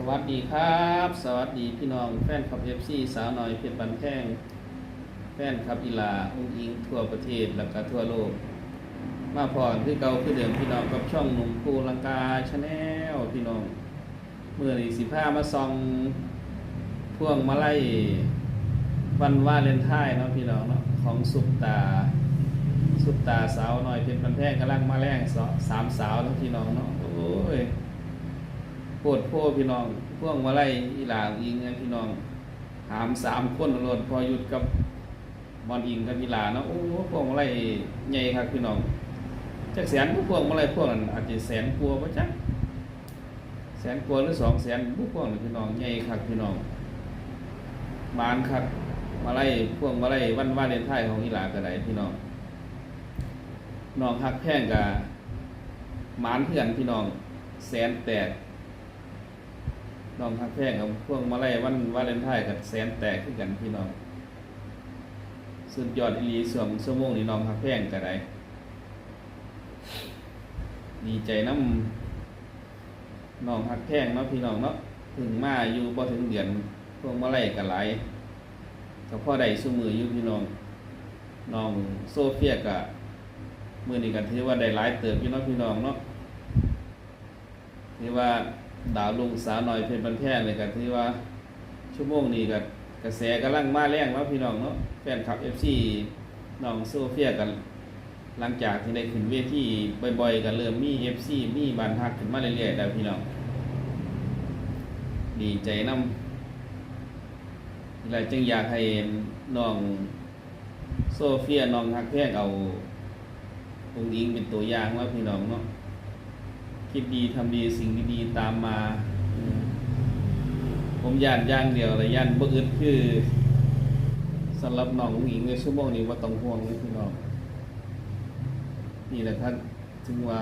สวัสดีครับ สวัสดีพี่น้องแฟนคลับเอฟซีสาวน้อยเพชรบันแท่งแฟนคลับอีลาอุ้งอิงทั่วประเทศและก็ทั่วโลก มาพรคือเก่าคือเดิมพี่น้องกับช่องหนุ่มภูลังกาชาแนลพี่น้องเมื่อนี้สิผ้ามาซองพ่วงมาไล่วันวาเลนไทน์เนาะพี่น้องเนาะของสุปตา สุปตาสาวน้อยเพชรบันแท่งกำลังมาแรงสองสามสาวเนาะพี่น้องเนาะโอ้ย ดโพพี่น้องพ่วงมาไล่อีหลางอิงพี่น้อง หามสามคนรถพอหยุดกับบอลอิงกับอีหลานะโอ้พ่วงมาไล่ใหญ่ครับพี่น้องจักแสนผู้พวงมาไล่พวกนั้นอาจจะแสนกลัวปะจ๊ะแสนกลัวหรือสองแสนผู้พวงพี่น้องใหญ่ครับพี่น้องมานครับมาไล่พ่วงมาไล่วันวาเลนไทน์ของอีหลาก็ไดพี่น้องน้องฮักแพ่งกับมานเพื่อนพี่น้องแสนแตก น้องฮักแพงกับพวกมาไล่วันวาเลนไทน์กับแสนแตกขึ้นกันพี่น้องสุดยอดอีลีสวงชั่วโมงนี้น้องฮักแพงก็ได้ดีใจน้ำน้องฮักแพงเนาะพี่น้องเนาะถึงมาอยู่พอถึงเดือนพวกมาไล่กันหลายก็พ่อได้สู้มืออยู่พี่น้องน้องโซเฟียกะมือนี้กันถือว่าได้หลายเติบพี่น้องพี่น้องเนาะนี่ว่า ดาวลุงสาวหน่อยเพชรบันแพงเลยกันที่ว่า ชั่วโมงนี้กับกระแสกำลังมาแรงเนาะพี่น้องเนาะแฟนคลับเอฟซีน้องโซเฟียกัน หลังจากที่ได้ขึ้นเวทีบ่อยๆกันเริ่มมีเอฟซีมีบานฮักขึ้นมาเรื่อยๆแล้วพี่น้องดีใจนำเราจึงอยากให้น้องโซเฟียน้องฮักแพงเอาองค์อิงเป็นตัวอย่างว่าพี่น้องเนาะ คิดดีทำดีสิ่งดีๆตามมา ผมย่านย่างเดียวแต่ย่านบ่อึดคือสำหรับน้องหญิงในชั่วโมงนี้ว่าต้องห่วงเลยพี่น้องนี่แหละท่านถึงว่า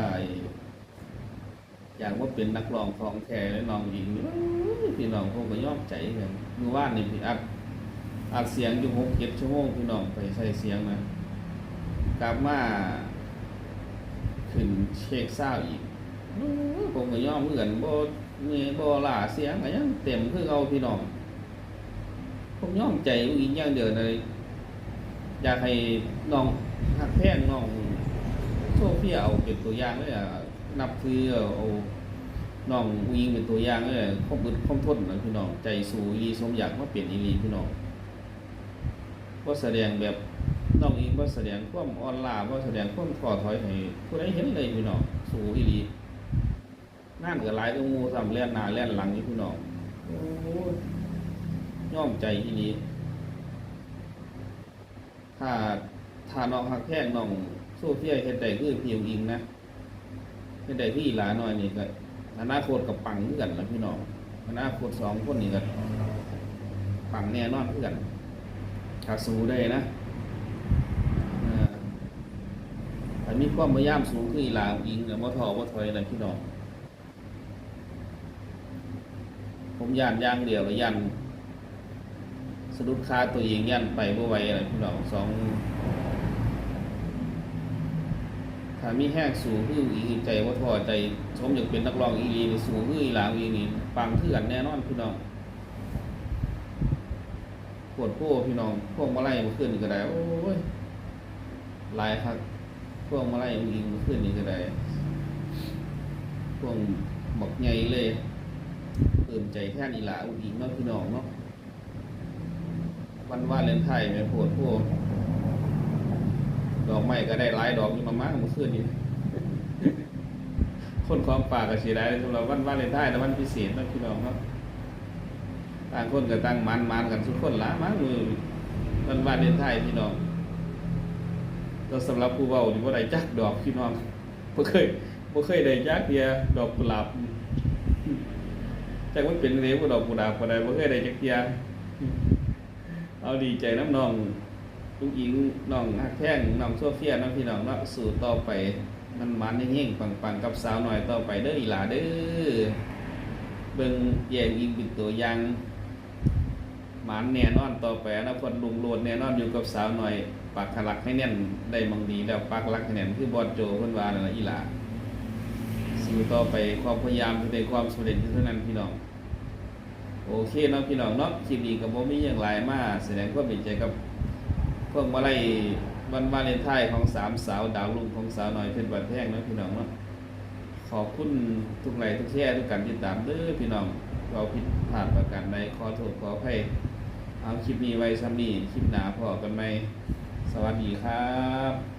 อย่างว่าเป็นนักร้องของแท้และน้องหญิงนี่พี่น้องพวกก็ยอมใจกันเมื่อวานนี่พี่อัดอัดเสียงอยู่หกเจ็ดชั่วโมงพี่น้องไปใส่เสียงนะกลับมาขึ้นเช็คเศร้าอีก ผมก็ยอมเหมือนบ่มีบ่ล่าเสียงก็ยังเต็มคือเอาพี่น้องผมยอมใจอีกอย่างเดียวเลยอยากให้น้องหักแพงน้องโซเฟียเอาเป็นตัวอย่างเลยอะนับถือเอาน้องวิงเป็นตัวอย่างเลยคมอึดคมทนนะพี่น้องใจสู้อีสมอยากมาเปลี่ยนอีลีพี่น้องว่าแสดงแบบน้องอิงว่าแสดงความอ่อนล้าว่าแสดงความท้อถอยให้ผู้ใดเห็นเลยพี่น้องสู้อีหลี งานก็หลายก็มูซ้ำเล่นหน้าเล่นหลังนี่พี่น้องย่อมใจอีนี้ถ้าถ้าน้องหักแพงน้องโซเฟียเฮ็ดได้คือพี่อิงนะเฮ็ดได้พี่หลาน้อยนี่ก็อนาคตกับปังคือกันล่ะพี่น้องอนาคตสองคนนี่ก็ปังแน่นอนคือกันถ้าสู้ได้นะเอ่อถ้ความพยายามสูงคืออีหลาอิงเนี่ยบ่ท้อบ่าถอยเลยพี่น้อง ผมย่านย่างเดียวแล้วยันสะดุดคาตัวเองยันไปบ่ไหวอะไรพี่น้องสองถ้ามีแห้งสูงคืออีกใจว่าพอใจสมอยากเป็นนักร้องอีรีสูงคืออีหลางอีนี่ปังคือนแน่นอนพี่น้องปวดโป้พี่น้องพวกมาไล่มาขึ้นก็ได้โอ้ยลายครับพวกมาไล่มายิงมาขึ้นนี่ก็ได้พวกหมกใหญ่เลย ใจแท่นอีหลาอุกอิงเนาะพี่น้องเนาะวันว่าเลนไทยแม่โพดพวกดอกไม้ก็ได้หลายดอกอยู่มามากเมื่อคืนนี้คนของป่ากก็สีได้สำหรับวันว่าเลนไทยและวันพิเศษเนาะพี่น้องเนาะต่างคนก็ต่างมันมันกันทุกคนละมามือวันว่าเลนไทยพี่น้องก็สำหรับผู้เว้านี่บ่ได้จักดอกพี่น้องบ่เคยบ่เคยได้จักเดียดอกกุหลาบ จักมันเป็นเรวดอกกุหลาบก็ได้บ่เคยได้จักเทียเอาดีใจน้ำนองลูกหญิงน้องฮักแท่งน้องโซเฟียน้องพี่น้องเนาะสู่ต่อไปมันมันเฮงๆปังๆกับสาวหน่อยต่อไปเด้ออีหลาเด้อเบิ่งแยงอีกเป็นตัวอย่างหมันแน่นอนต่อไปนะคนลุงโลดแน่นอนอยู่กับสาวหน่อยปากทะลักให้แน่นได้มังดีแล้วปากลักให้แน่นคือบอดโจเพิ่นว่านั่นล่ะอีหลา สู่ต่อไปความพยายามจะเป็นความสำเร็จเท่านั้นพี่น้องโอเคเนาะพี่น้องเนาะคลิปนี้ก็บ่มีหยังหลายมาแสดงความเห็นใจกับเพวกมาไล่วันวาเลนไทน์ของสามสาวดาวรุ่งของสาวหน้อยเพชรบันแพงเนาะพี่น้องเนาะขอบคุณทุกไลค์ทุกแชร์ทุกการติดตามเด้อพี่น้องเราผิดพลาดประการใดขอโทษขออภัยเอาคลิปนี้ไว้ซ้ำนี้คลิปหนาพอกันไหมสวัสดีครับ